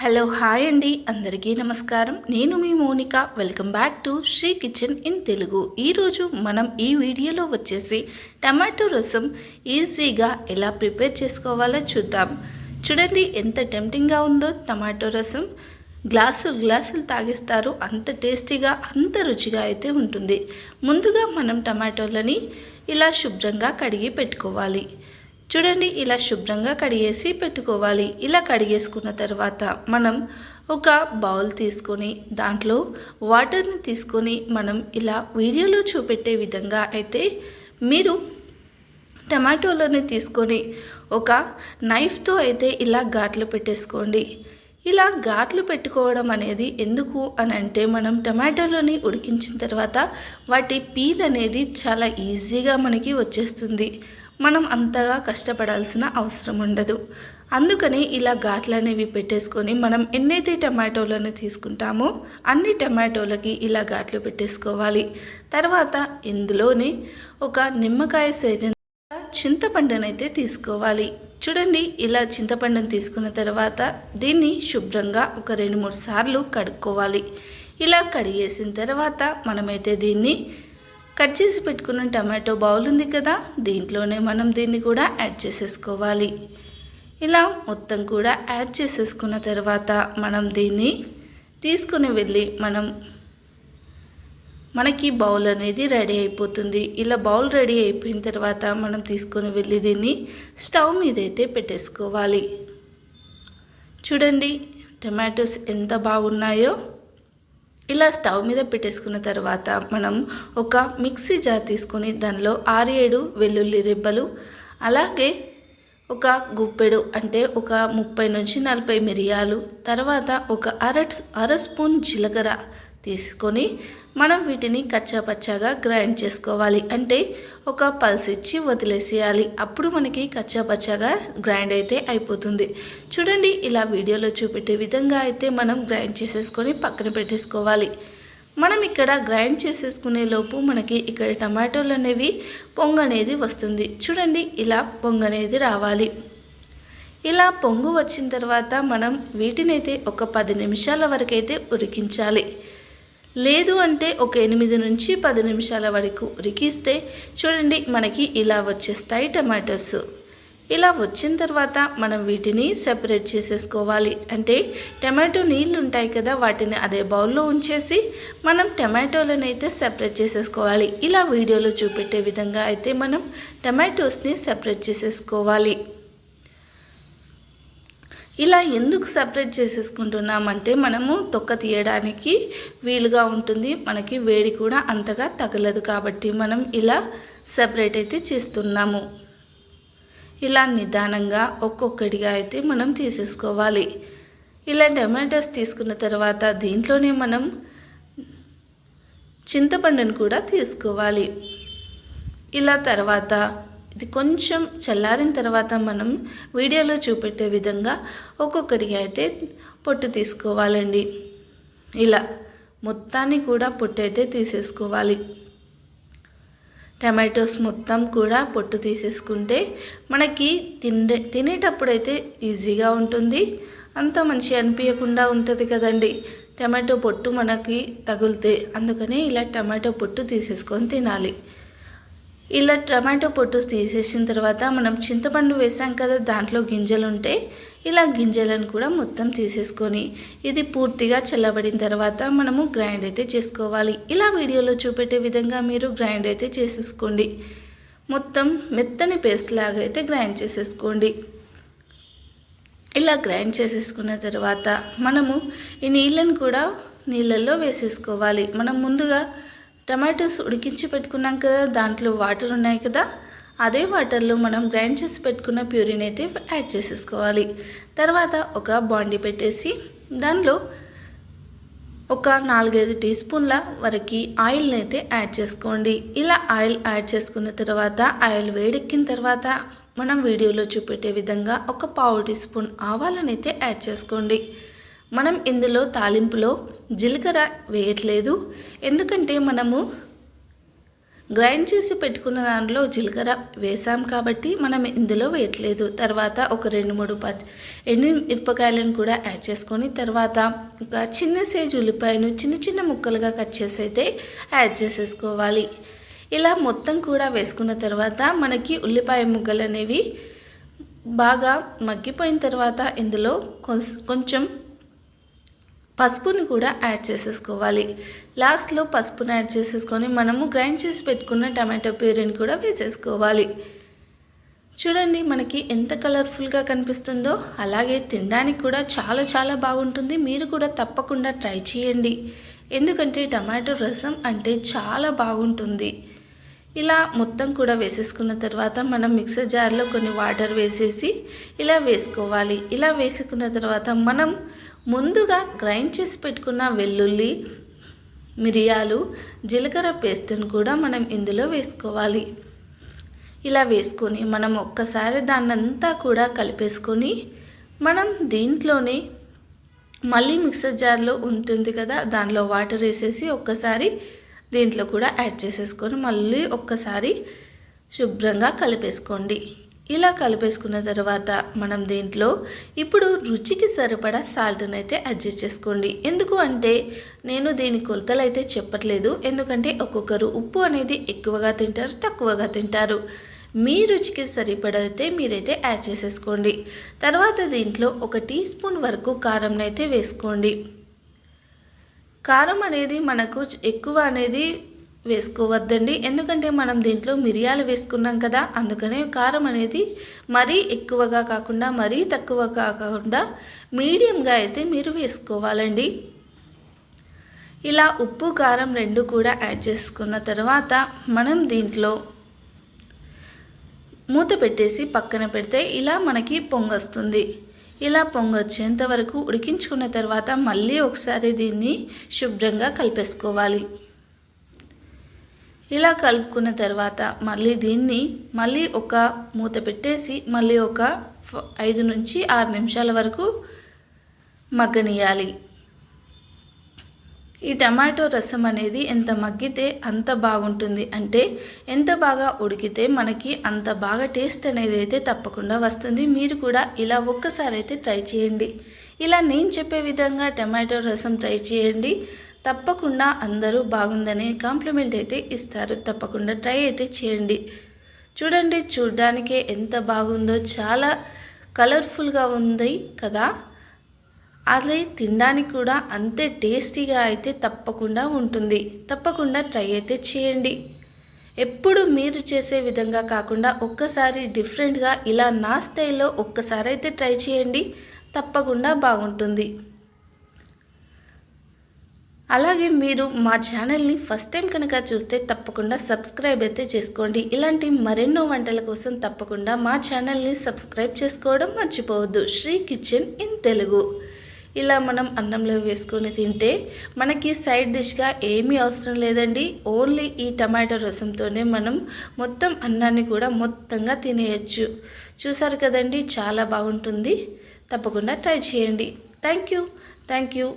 Hello hi అండి. అందరికీ నమస్కారం. నేను మీ Monika. Welcome back to Sri kitchen in Telugu. ఈరోజు మనం ఈ వీడియోలో వచ్చేసి టమాటో రసం ఈజీగా ఎలా ప్రిపేర్ చేసుకోవాలో చూద్దాం. చూడండి ఎంత టెంప్టింగ్గా ఉందో టమాటో రసం. గ్లాసులు గ్లాసులు తాగిస్తారు. అంత టేస్టీగా అంత రుచిగా అయితే ఉంటుంది. ముందుగా మనం టమాటోలని ఇలా శుభ్రంగా కడిగి పెట్టుకోవాలి. చూడండి ఇలా శుభ్రంగా కడిగేసి పెట్టుకోవాలి. ఇలా కడిగేసుకున్న తర్వాత మనం ఒక బౌల్ తీసుకొని దాంట్లో వాటర్ని తీసుకొని మనం ఇలా వీడియోలో చూపెట్టే విధంగా అయితే మీరు టమాటోలని తీసుకొని ఒక నైఫ్తో అయితే ఇలా ఘాట్లు పెట్టేసుకోండి. ఇలా ఘాట్లు పెట్టుకోవడం అనేది ఎందుకు అని అంటే మనం టమాటోలని ఉడికించిన తర్వాత వాటి పీల్ అనేది చాలా ఈజీగా మనకి వచ్చేస్తుంది. మనం అంతగా కష్టపడాల్సిన అవసరం ఉండదు. అందుకని ఇలా ఘాట్లు అనేవి పెట్టేసుకొని మనం ఎన్నైతే టమాటోలను తీసుకుంటామో అన్ని టమాటోలకి ఇలా ఘాట్లు పెట్టేసుకోవాలి. తర్వాత ఇందులోనే ఒక నిమ్మకాయ సేజన్ చింతపండునైతే తీసుకోవాలి. చూడండి ఇలా చింతపండును తీసుకున్న తర్వాత దీన్ని శుభ్రంగా ఒక రెండు మూడు సార్లు కడుక్కోవాలి. ఇలా కడిగేసిన తర్వాత మనమైతే దీన్ని కట్ చేసి పెట్టుకున్న టమాటో బౌల్ ఉంది కదా దీంట్లోనే మనం దీన్ని కూడా యాడ్ చేసేసుకోవాలి. ఇలా మొత్తం కూడా యాడ్ చేసేసుకున్న తర్వాత మనం దీన్ని తీసుకుని వెళ్ళి మనం మనకి బౌల్ అనేది రెడీ అయిపోతుంది. ఇలా బౌల్ రెడీ అయిపోయిన తర్వాత మనం తీసుకొని వెళ్ళి దీన్ని స్టవ్ మీద అయితే పెట్టేసుకోవాలి. చూడండి టమాటోస్ ఎంత బాగున్నాయో. ఇలా స్టవ్ మీద పెట్టేసుకున్న తర్వాత మనం ఒక మిక్సీ జార్ తీసుకొని దానిలో ఆరు ఏడు వెల్లుల్లి రెబ్బలు అలాగే ఒక గుప్పెడు అంటే ఒక ముప్పై నుంచి నలభై మిరియాలు తర్వాత ఒక అర అర స్పూన్ జీలకర్ర తీసుకొని మనం వీటిని కచ్చాపచ్చాగా గ్రైండ్ చేసుకోవాలి. అంటే ఒక పల్స్ ఇచ్చి వదిలేసేయాలి. అప్పుడు మనకి కచ్చాపచ్చాగా గ్రైండ్ అయితే అయిపోతుంది. చూడండి ఇలా వీడియోలో చూపెట్టే విధంగా అయితే మనం గ్రైండ్ చేసేసుకొని పక్కన పెట్టేసుకోవాలి. మనం ఇక్కడ గ్రైండ్ చేసేసుకునే లోపు మనకి ఇక్కడ టమాటోలు అనేవి పొంగు అనేది వస్తుంది. చూడండి ఇలా పొంగు అనేది రావాలి. ఇలా పొంగు వచ్చిన తర్వాత మనం వీటినైతే ఒక పది నిమిషాల వరకు అయితే ఉడికించాలి. లేదు అంటే ఒక ఎనిమిది నుంచి పది నిమిషాల వరకు ఉరికిస్తే చూడండి మనకి ఇలా వచ్చేస్తాయి టమాటోస్. ఇలా వచ్చిన తర్వాత మనం వీటిని సెపరేట్ చేసేసుకోవాలి. అంటే టమాటో నీళ్ళు ఉంటాయి కదా వాటిని అదే బౌల్లో ఉంచేసి మనం టమాటోలను అయితే సెపరేట్ చేసేసుకోవాలి. ఇలా వీడియోలో చూపెట్టే విధంగా అయితే మనం టమాటోస్ని సెపరేట్ చేసేసుకోవాలి. ఇలా ఎందుకు సపరేట్ చేసేసుకుంటున్నామంటే మనము తొక్క తీయడానికి వీలుగా ఉంటుంది. మనకి వేడి కూడా అంతగా తగలదు కాబట్టి మనం ఇలా సపరేట్ అయితే చేస్తున్నాము. ఇలా నిదానంగా ఒక్కొక్కటిగా అయితే మనం తీసేసుకోవాలి. ఇలా టమాటోస్ తీసుకున్న తర్వాత దీంట్లోనే మనం చింతపండును కూడా తీసుకోవాలి. ఇలా తర్వాత ఇది కొంచెం చల్లారిన తర్వాత మనం వీడియోలో చూపెట్టే విధంగా ఒక్కొక్కటిగా అయితే పొట్టు తీసుకోవాలండి. ఇలా మొత్తాన్ని కూడా పొట్టు అయితే తీసేసుకోవాలి. టమాటోస్ మొత్తం కూడా పొట్టు తీసేసుకుంటే మనకి తినే తినేటప్పుడు అయితే ఈజీగా ఉంటుంది. అంత మంచి అనిపించకుండా ఉంటుంది కదండి. టమాటో పొట్టు మనకి తగిలితే అందుకనే ఇలా టమాటో పొట్టు తీసేసుకొని తినాలి. ఇలా టమాటో పొట్టు తీసేసిన తర్వాత మనం చింతపండు వేసాం కదా దాంట్లో గింజలు ఉంటే ఇలా గింజలను కూడా మొత్తం తీసేసుకొని ఇది పూర్తిగా చల్లబడిన తర్వాత మనము గ్రైండ్ అయితే చేసుకోవాలి. ఇలా వీడియోలో చూపెట్టే విధంగా మీరు గ్రైండ్ అయితే చేసేసుకోండి. మొత్తం మెత్తని పేస్ట్ లాగా అయితే గ్రైండ్ చేసేసుకోండి. ఇలా గ్రైండ్ చేసేసుకున్న తర్వాత మనము ఈ నీళ్ళను కూడా నీళ్ళల్లో వేసేసుకోవాలి. మనం ముందుగా టమాటోస్ ఉడికించి పెట్టుకున్నాం కదా దాంట్లో వాటర్ ఉన్నాయి కదా అదే వాటర్లో మనం గ్రైండ్ చేసి పెట్టుకున్న ప్యూరిన్ అయితే యాడ్ చేసేసుకోవాలి. తర్వాత ఒక బాండి పెట్టేసి దానిలో ఒక నాలుగైదు టీ స్పూన్ల వరకు ఆయిల్ని అయితే యాడ్ చేసుకోండి. ఇలా ఆయిల్ యాడ్ చేసుకున్న తర్వాత ఆయిల్ వేడెక్కిన తర్వాత మనం వీడియోలో చూపెట్టే విధంగా ఒక పావు టీ స్పూన్ ఆవాలను అయితే యాడ్ చేసుకోండి. మనం ఇందులో తాలింపులో జీలకర్ర వేయట్లేదు. ఎందుకంటే మనము గ్రైండ్ చేసి పెట్టుకున్న దాంట్లో జీలకర్ర వేసాం కాబట్టి మనం ఇందులో వేయట్లేదు. తర్వాత ఒక రెండు మూడు పచ్చి ఎండి మిరపకాయలను కూడా యాడ్ చేసుకొని తర్వాత ఒక చిన్న సైజు ఉల్లిపాయను చిన్న చిన్న ముక్కలుగా కట్ చేసి అయితే యాడ్ చేసేసుకోవాలి. ఇలా మొత్తం కూడా వేసుకున్న తర్వాత మనకి ఉల్లిపాయ ముగ్గలు అనేవి బాగా మగ్గిపోయిన తర్వాత ఇందులో కొంచెం పసుపుని కూడా యాడ్ చేసేసుకోవాలి. లాస్ట్లో పసుపుని యాడ్ చేసేసుకొని మనము గ్రైండ్ చేసి పెట్టుకున్న టమాటో ప్యూరీని కూడా వేసేసుకోవాలి. చూడండి మనకి ఎంత కలర్ఫుల్గా కనిపిస్తుందో అలాగే తినడానికి కూడా చాలా చాలా బాగుంటుంది. మీరు కూడా తప్పకుండా ట్రై చేయండి. ఎందుకంటే టమాటో రసం అంటే చాలా బాగుంటుంది. ఇలా మొత్తం కూడా వేసేసుకున్న తర్వాత మనం మిక్సర్ జార్లో కొన్ని వాటర్ వేసేసి ఇలా వేసుకోవాలి. ఇలా వేసుకున్న తర్వాత మనం ముందుగా గ్రైండ్ చేసి పెట్టుకున్న వెల్లుల్లి మిరియాలు జీలకర్ర పేస్ట్ని కూడా మనం ఇందులో వేసుకోవాలి. ఇలా వేసుకొని మనం ఒక్కసారి దాన్నంతా కూడా కలిపేసుకొని మనం దీంట్లోనే మళ్ళీ మిక్సర్ జార్లో ఉంటుంది కదా దానిలో వాటర్ వేసేసి ఒక్కసారి దీంట్లో కూడా యాడ్ చేసేసుకొని మళ్ళీ ఒక్కసారి శుభ్రంగా కలిపేసుకోండి. ఇలా కలిపేసుకున్న తర్వాత మనం దీంట్లో ఇప్పుడు రుచికి సరిపడా సాల్ట్ని అయితే అడ్జస్ట్ చేసుకోండి. ఎందుకు అంటే నేను దీని కొలతలు అయితే చెప్పట్లేదు. ఎందుకంటే ఒక్కొక్కరు ఉప్పు అనేది ఎక్కువగా తింటారు తక్కువగా తింటారు. మీ రుచికి సరిపడైతే మీరైతే యాడ్ చేసేసుకోండి. తర్వాత దీంట్లో ఒక టీ స్పూన్ వరకు కారంనైతే వేసుకోండి. కారం అనేది మనకు ఎక్కువ అనేది వేసుకోవద్దండి. ఎందుకంటే మనం దీంట్లో మిరియాలు వేసుకున్నాం కదా అందుకనే కారం అనేది మరీ ఎక్కువగా కాకుండా మరీ తక్కువ కాకుండా మీడియంగా అయితే మీరు వేసుకోవాలండి. ఇలా ఉప్పు కారం రెండు కూడా యాడ్ చేసుకున్న తర్వాత మనం దీంట్లో మూత పెట్టేసి పక్కన పెడితే ఇలా మనకి పొంగొస్తుంది. ఇలా పొంగొచ్చేంత వరకు ఉడికించుకున్న తర్వాత మళ్ళీ ఒకసారి దీన్ని శుభ్రంగా కలిపేసుకోవాలి. ఇలా కలుపుకున్న తర్వాత మళ్ళీ దీన్ని మళ్ళీ ఒక మూత పెట్టేసి మళ్ళీ ఒక ఐదు నుంచి ఆరు నిమిషాల వరకు మగ్గనియాలి ఈ టమాటో రసం అనేది ఎంత మగ్గితే అంత బాగుంటుంది. అంటే ఎంత బాగా ఉడికితే మనకి అంత బాగా టేస్ట్ అనేది అయితే తప్పకుండా వస్తుంది. మీరు కూడా ఇలా ఒక్కసారి అయితే ట్రై చేయండి. ఇలా నేను చెప్పే విధంగా టమాటో రసం ట్రై చేయండి. తప్పకుండా అందరూ బాగుందని కాంప్లిమెంట్ అయితే ఇస్తారు. తప్పకుండా ట్రై అయితే చేయండి. చూడండి చూడ్డానికే ఎంత బాగుందో. చాలా కలర్ఫుల్గా ఉంది కదా. అది తినడానికి కూడా అంతే టేస్టీగా అయితే తప్పకుండా ఉంటుంది. తప్పకుండా ట్రై అయితే చేయండి. ఎప్పుడు మీరు చేసే విధంగా కాకుండా ఒక్కసారి డిఫరెంట్గా ఇలా నా స్టైల్లో ఒక్కసారి అయితే ట్రై చేయండి. తప్పకుండా బాగుంటుంది. అలాగే మీరు మా ఛానల్ని ఫస్ట్ టైం కనుక చూస్తే తప్పకుండా సబ్స్క్రైబ్ అయితే చేసుకోండి. ఇలాంటి మరెన్నో వంటల కోసం తప్పకుండా మా ఛానల్ని సబ్స్క్రైబ్ చేసుకోవడం మర్చిపోవద్దు. Sri kitchen in Telugu. ఇలా మనం అన్నంలో వేసుకొని తింటే మనకి సైడ్ డిష్గా ఏమీ అవసరం లేదండి. ఓన్లీ ఈ టమాటో రసంతోనే మనం మొత్తం అన్నాన్ని కూడా మొత్తంగా తినేయచ్చు. చూసారు కదండి చాలా బాగుంటుంది. తప్పకుండా ట్రై చేయండి. Thank you. Thank you.